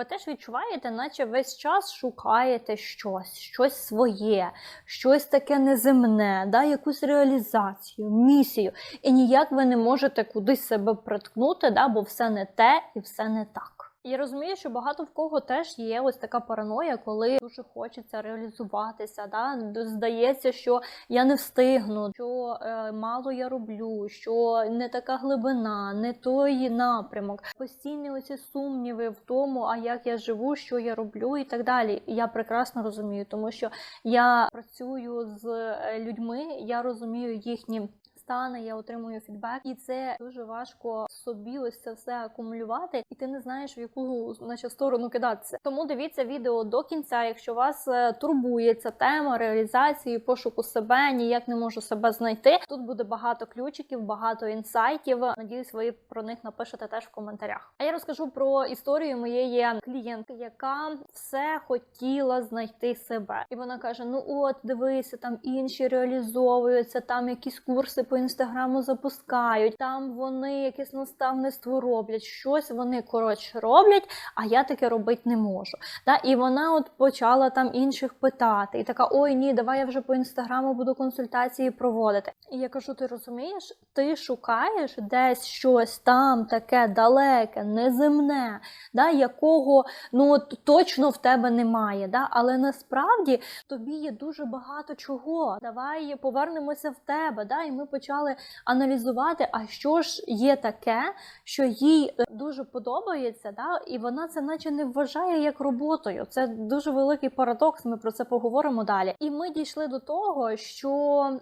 Ви теж відчуваєте, наче весь час шукаєте щось, щось своє, щось таке неземне, да, якусь реалізацію, місію. І ніяк ви не можете кудись себе приткнути, да, бо все не те і все не так. Я розумію, що багато в кого теж є ось така параноя, коли дуже хочеться реалізуватися. Да? Здається, що я не встигну, що е, мало я роблю, що не така глибина, не той напрямок. Постійні оці сумніви в тому, а як я живу, що я роблю, і так далі. Я прекрасно розумію, тому що я працюю з е, людьми, я розумію їхні. Стани, я отримую фідбек, і це дуже важко собі ось це все акумулювати, і ти не знаєш в яку наче сторону кидатися. Тому дивіться відео до кінця. Якщо вас е, турбує ця тема реалізації, пошуку себе, ніяк не можу себе знайти. Тут буде багато ключиків, багато інсайтів. Надіюсь, ви про них напишете теж в коментарях. А я розкажу про історію моєї клієнтки, яка все хотіла знайти себе, і вона каже: Ну от дивися, там інші реалізовуються, там якісь курси по інстаграму запускають, там вони якесь наставництво роблять, щось вони коротше роблять, а я таке робити не можу. Та і вона от почала там інших питати, і така: ой, ні, давай я вже по інстаграму буду консультації проводити. І я кажу: ти розумієш, ти шукаєш десь щось там таке далеке, неземне, да, якого ну точно в тебе немає. Да? Але насправді тобі є дуже багато чого. Давай повернемося в тебе. Да? І ми почали аналізувати, а що ж є таке, що їй е, дуже подобається, да? і вона це наче не вважає як роботою. Це дуже великий парадокс. Ми про це поговоримо далі. І ми дійшли до того, що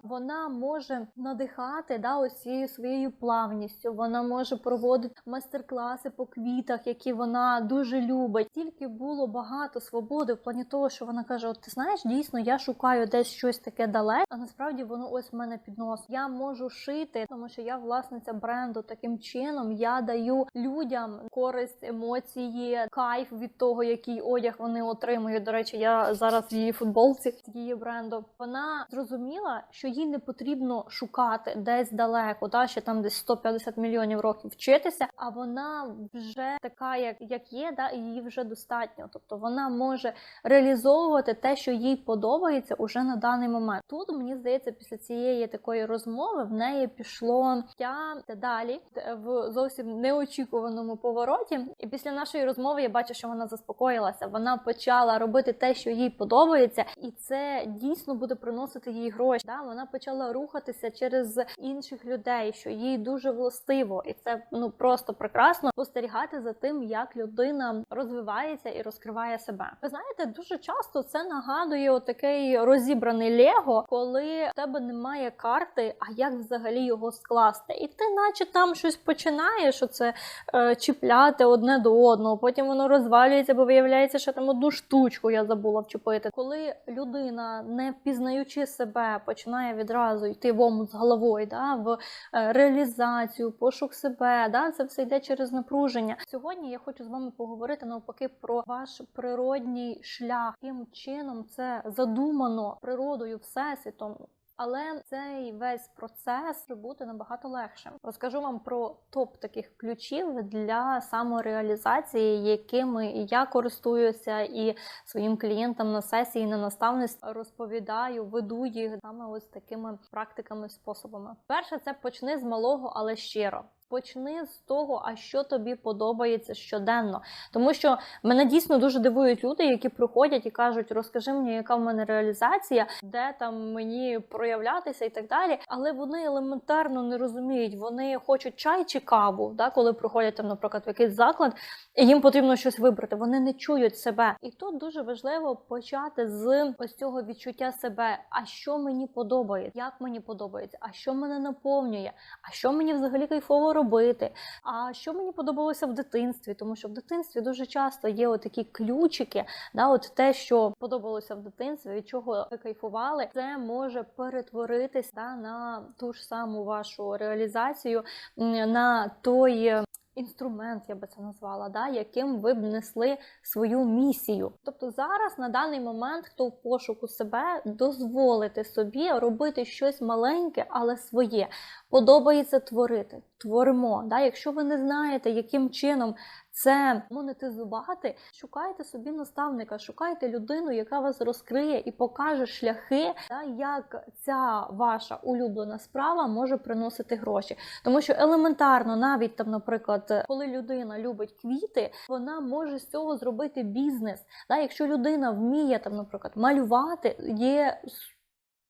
вона може надихати да, ось своєю плавністю. Вона може проводити майстер-класи по квітах, які вона дуже любить. Тільки було багато свободи в плані того, що вона каже: От ти знаєш, дійсно, я шукаю десь щось таке далеке, а насправді воно ось в мене під носом. Я можу шити, тому що я власниця бренду. Таким чином я даю людям користь, емоції, кайф від того, який одяг вони отримують. До речі, я зараз в її футболці її бренду. Вона зрозуміла, що їй не потрібно шукати десь далеко, та ще там десь 150 мільйонів років вчитися. А вона вже така, як, як є, да, і їй вже достатньо. Тобто вона може реалізовувати те, що їй подобається уже на даний момент. Тут мені здається, після цієї такої розмови в неї пішло життя далі в зовсім неочікуваному повороті. І після нашої розмови я бачу, що вона заспокоїлася. Вона почала робити те, що їй подобається, і це дійсно буде приносити їй гроші. Да? Вона почала рухатися через інших людей, що їй дуже властиво, і це ну просто прекрасно спостерігати за тим, як людина розвивається і розкриває себе. Ви знаєте, дуже часто це нагадує отакий розібраний Лего, коли в тебе немає карти, а як взагалі його скласти, і ти, наче там щось починаєш оце е, чіпляти одне до одного. Потім воно розвалюється, бо виявляється, що там одну штучку я забула вчепити. Коли людина, не пізнаючи себе, починає відразу йти в омут з головою, да, в е, реалізацію, пошук себе, да, це все йде через напруження. Сьогодні я хочу з вами поговорити навпаки про ваш природній шлях, яким чином це задумано природою, всесвітом. Але цей весь процес може бути набагато легшим. Розкажу вам про топ таких ключів для самореалізації, якими я користуюся, і своїм клієнтам на сесії на наставництві розповідаю, веду їх саме ось такими практиками, способами. Перше, це почни з малого, але щиро. Почни з того, а що тобі подобається щоденно. Тому що мене дійсно дуже дивують люди, які приходять і кажуть, розкажи мені, яка в мене реалізація, де там мені проявлятися і так далі. Але вони елементарно не розуміють, вони хочуть чай чи каву, да, коли приходять там, наприклад, в якийсь заклад, і їм потрібно щось вибрати. Вони не чують себе. І тут дуже важливо почати з ось цього відчуття себе. А що мені подобається, як мені подобається, а що мене наповнює, а що мені взагалі кайфово робити. А що мені подобалося в дитинстві, тому що в дитинстві дуже часто є такі ключики, да, от те, що подобалося в дитинстві, від чого ви кайфували, це може перетворитись да, на ту ж саму вашу реалізацію, на той. Інструмент, я би це назвала, да, яким ви б несли свою місію. Тобто зараз на даний момент, хто в пошуку себе, дозволити собі робити щось маленьке, але своє. Подобається творити. Творимо. Да? Якщо ви не знаєте, яким чином це монетизувати, шукайте собі наставника, шукайте людину, яка вас розкриє і покаже шляхи, та, як ця ваша улюблена справа може приносити гроші. Тому що елементарно, навіть там, наприклад, коли людина любить квіти, вона може з цього зробити бізнес. Та, якщо людина вміє там, наприклад, малювати, є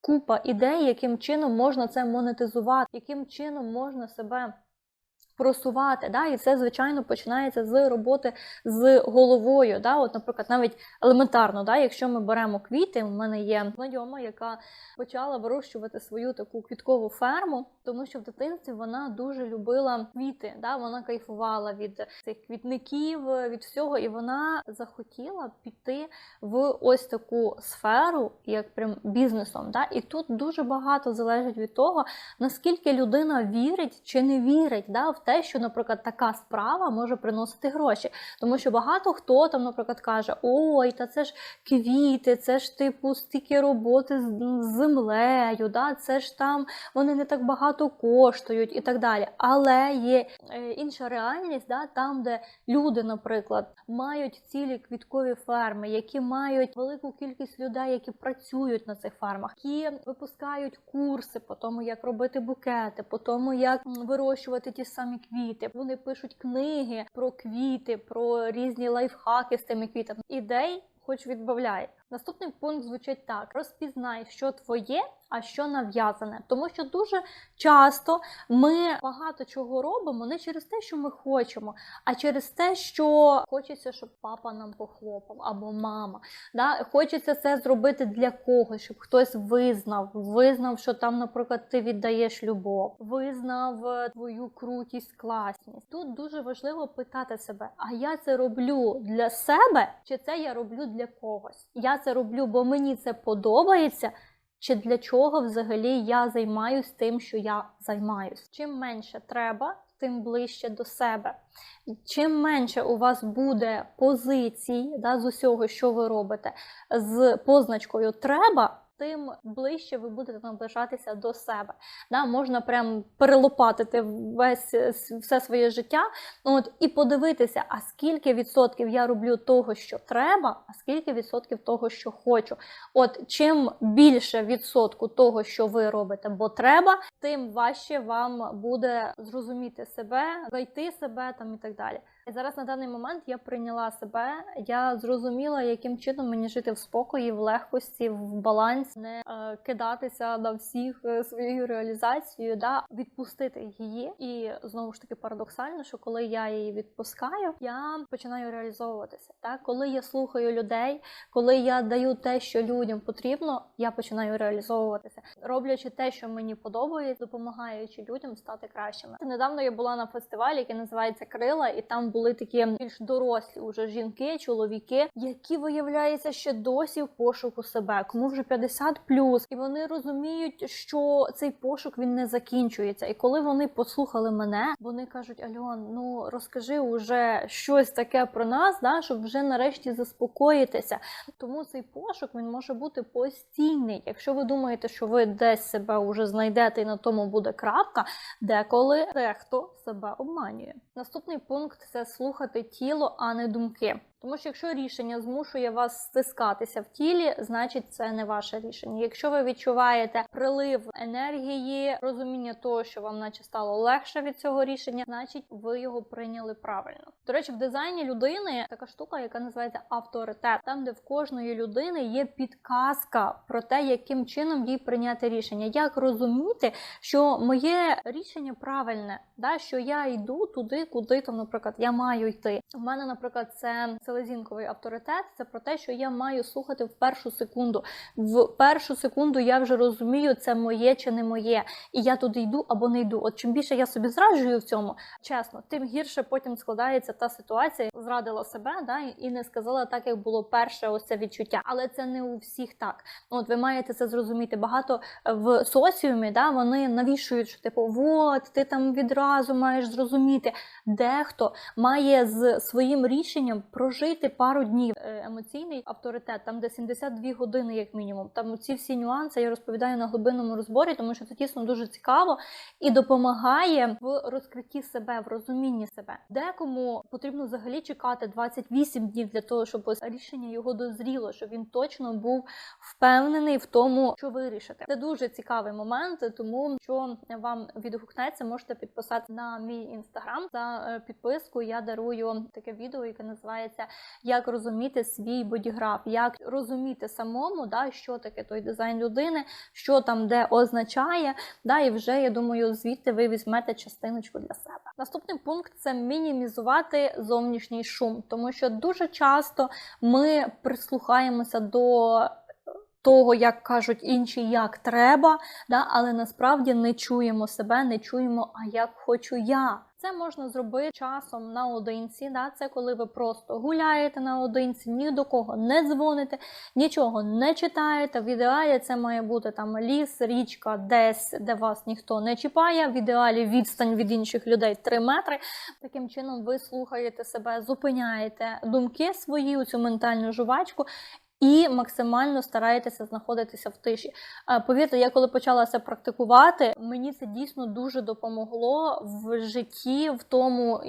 купа ідей, яким чином можна це монетизувати, яким чином можна себе просувати. Да? І це, звичайно, починається з роботи з головою. Да? От, наприклад, навіть елементарно, да? якщо ми беремо квіти, у мене є знайома, яка почала вирощувати свою таку квіткову ферму, тому що в дитинстві вона дуже любила квіти. Да? Вона кайфувала від цих квітників, від всього, і вона захотіла піти в ось таку сферу, як прям бізнесом. Да? І тут дуже багато залежить від того, наскільки людина вірить чи не вірить да, в те, що, наприклад, така справа може приносити гроші. Тому що багато хто там, наприклад, каже: Ой, та це ж квіти, це ж типу стільки роботи з з землею, да, це ж там вони не так багато коштують і так далі. Але є е, інша реальність, да, там, де люди, наприклад, мають цілі квіткові ферми, які мають велику кількість людей, які працюють на цих фермах, які випускають курси по тому, як робити букети, по тому, як вирощувати ті самі квіти. Вони пишуть книги про квіти, про різні лайфхаки з тими квітами. Ідей хоч відбавляй. Наступний пункт звучить так: розпізнай, що твоє, а що нав'язане. Тому що дуже часто ми багато чого робимо не через те, що ми хочемо, а через те, що хочеться, щоб папа нам похлопав або мама. Да? Хочеться це зробити для когось, щоб хтось визнав, визнав, що там, наприклад, ти віддаєш любов, визнав е, твою крутість, класність. Тут дуже важливо питати себе: а я це роблю для себе, чи це я роблю для когось? Я це роблю, бо мені це подобається. Чи для чого взагалі я займаюсь тим, що я займаюсь? Чим менше треба, тим ближче до себе. Чим менше у вас буде позицій да, з усього, що ви робите, з позначкою треба. Тим ближче ви будете наближатися до себе. Да, Можна прям перелопатити весь все своє життя от, і подивитися, а скільки відсотків я роблю того, що треба, а скільки відсотків того, що хочу. От чим більше відсотку того, що ви робите, бо треба, тим важче вам буде зрозуміти себе, знайти себе там і так далі. І зараз на даний момент я прийняла себе, я зрозуміла, яким чином мені жити в спокої, в легкості, в балансі, не е, кидатися на всіх е, своєю реалізацією, да, відпустити її. І знову ж таки парадоксально, що коли я її відпускаю, я починаю реалізовуватися. Так? Коли я слухаю людей, коли я даю те, що людям потрібно, я починаю реалізовуватися, роблячи те, що мені подобається, допомагаючи людям стати кращими. Недавно я була на фестивалі, який називається Крила, і там були такі більш дорослі уже жінки, чоловіки, які виявляється ще досі в пошуку себе, кому вже 50 плюс, і вони розуміють, що цей пошук він не закінчується. І коли вони послухали мене, вони кажуть: Альон, ну розкажи уже щось таке про нас, да, щоб вже нарешті заспокоїтися. Тому цей пошук він може бути постійний. Якщо ви думаєте, що ви десь себе вже знайдете і на тому буде крапка, деколи дехто себе обманює. Наступний пункт це слухати тіло, а не думки. Тому що якщо рішення змушує вас стискатися в тілі, значить це не ваше рішення. Якщо ви відчуваєте прилив енергії, розуміння того, що вам наче стало легше від цього рішення, значить ви його прийняли правильно. До речі, в дизайні людини така штука, яка називається авторитет, там де в кожної людини є підказка про те, яким чином їй прийняти рішення, як розуміти, що моє рішення правильне, да, що я йду туди, куди там, наприклад, я маю йти. У мене, наприклад, це селезінковий авторитет. Це про те, що я маю слухати в першу секунду. В першу секунду я вже розумію, це моє чи не моє, і я туди йду або не йду. От чим більше я собі зраджую в цьому, чесно, тим гірше потім складається та ситуація, зрадила себе, да, і не сказала так, як було перше ось це відчуття. Але це не у всіх так. От ви маєте це зрозуміти. Багато в соціумі да, вони навішують, що типу, от ти там відразу маєш зрозуміти. Дехто має з своїм рішенням прожити прожити пару днів. Е, Емоційний авторитет, там де 72 години, як мінімум. Там ці всі нюанси я розповідаю на глибинному розборі, тому що це дійсно дуже цікаво і допомагає в розкритті себе, в розумінні себе. Декому потрібно взагалі чекати 28 днів для того, щоб ось рішення його дозріло, щоб він точно був впевнений в тому, що вирішити. Це дуже цікавий момент, тому що вам відгукнеться, можете підписати на мій інстаграм за е, підписку. Я дарую таке відео, яке називається Як розуміти свій бодіграф, як розуміти самому, да, що таке той дизайн людини, що там де означає. Да, і вже я думаю, звідти ви візьмете частиночку для себе. Наступний пункт це мінімізувати зовнішній шум, тому що дуже часто ми прислухаємося до того, як кажуть інші, як треба, да, але насправді не чуємо себе, не чуємо, а як хочу я. Це можна зробити часом наодинці. Да? Це коли ви просто гуляєте наодинці, ні до кого не дзвоните, нічого не читаєте. В ідеалі це має бути там ліс, річка, десь, де вас ніхто не чіпає. В ідеалі відстань від інших людей 3 метри. Таким чином ви слухаєте себе, зупиняєте думки свої, у цю ментальну жувачку. І максимально стараєтеся знаходитися в тиші. Повірте, я коли почала це практикувати, мені це дійсно дуже допомогло в житті, в тому,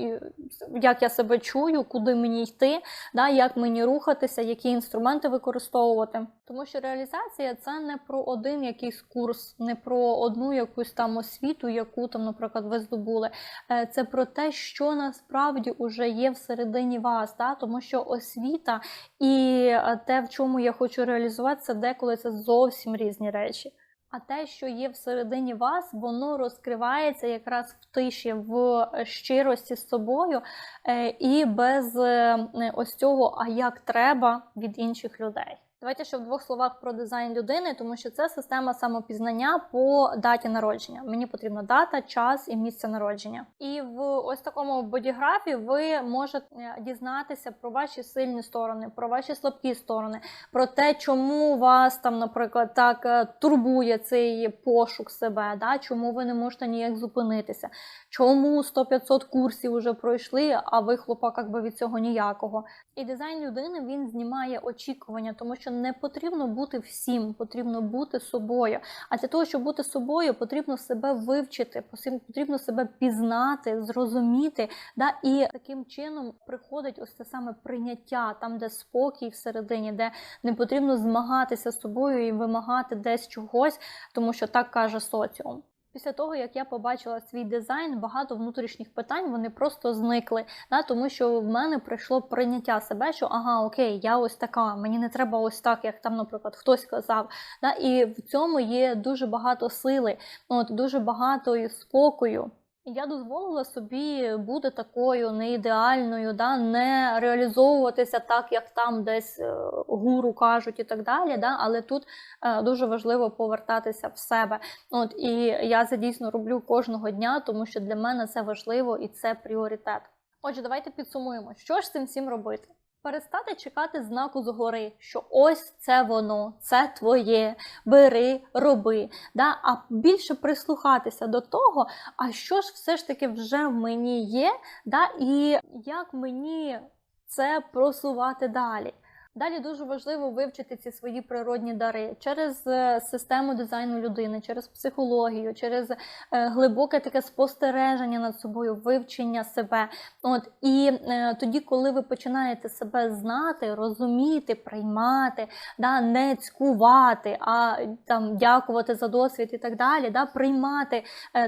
як я себе чую, куди мені йти, да, як мені рухатися, які інструменти використовувати. Тому що реалізація це не про один якийсь курс, не про одну якусь там освіту, яку там, наприклад, ви здобули. Е, Це про те, що насправді вже є всередині вас, да? тому що освіта і е, те, в чому я хочу реалізуватися, деколи це зовсім різні речі. А те, що є всередині вас, воно розкривається якраз в тиші, в щирості з собою е, і без е, ось цього, а як треба від інших людей. Давайте ще в двох словах про дизайн людини, тому що це система самопізнання по даті народження. Мені потрібна дата, час і місце народження. І в ось такому бодіграфі ви можете е, дізнатися про ваші сильні сторони, про ваші слабкі сторони, про те, чому вас там, наприклад, так е, турбує цей пошук себе, да? чому ви не можете ніяк зупинитися, чому 100-500 курсів вже пройшли, а ви хлопак якби від цього ніякого. І дизайн людини він знімає очікування, тому що не потрібно бути всім, потрібно бути собою. А для того, щоб бути собою, потрібно себе вивчити, потрібно себе пізнати, зрозуміти. Да? І таким чином приходить ось це саме прийняття, там, де спокій всередині, де не потрібно змагатися з собою і вимагати десь чогось, тому що так каже соціум. Після того, як я побачила свій дизайн, багато внутрішніх питань вони просто зникли. Да, тому що в мене прийшло прийняття себе, що ага, окей, я ось така, мені не треба ось так, як там, наприклад, хтось казав. Да, і в цьому є дуже багато сили, от дуже багато і спокою. Я дозволила собі бути такою неідеальною, да, не реалізовуватися так, як там десь е, гуру кажуть і так далі. Да, але тут е, дуже важливо повертатися в себе. От і я це дійсно роблю кожного дня, тому що для мене це важливо і це пріоритет. Отже, давайте підсумуємо, що ж цим всім робити. Перестати чекати знаку згори, що ось це воно, це твоє, бери, роби. Да? А більше прислухатися до того, а що ж все ж таки вже в мені є, да? і як мені це просувати далі. Далі дуже важливо вивчити ці свої природні дари через е, систему дизайну людини, через психологію, через е, глибоке таке спостереження над собою, вивчення себе. От і е, тоді, коли ви починаєте себе знати, розуміти, приймати, да, не цькувати, а там дякувати за досвід і так далі, да, приймати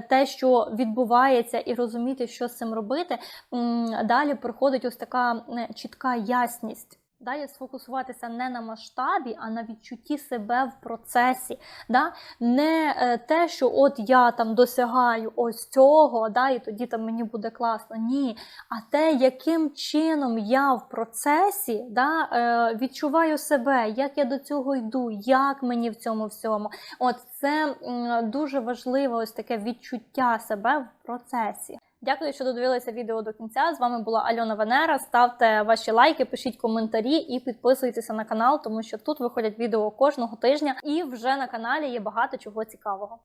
те, що відбувається, і розуміти, що з цим робити. Далі приходить ось така чітка ясність. Далі сфокусуватися не на масштабі, а на відчутті себе в процесі. Да? Не е, те, що от я там досягаю ось цього, да, і тоді там мені буде класно. Ні. А те, яким чином я в процесі да, е, відчуваю себе, як я до цього йду, як мені в цьому всьому. От це дуже важливе ось таке відчуття себе в процесі. Дякую, що додивилися відео до кінця. З вами була Альона Венера. Ставте ваші лайки, пишіть коментарі і підписуйтеся на канал, тому що тут виходять відео кожного тижня, і вже на каналі є багато чого цікавого.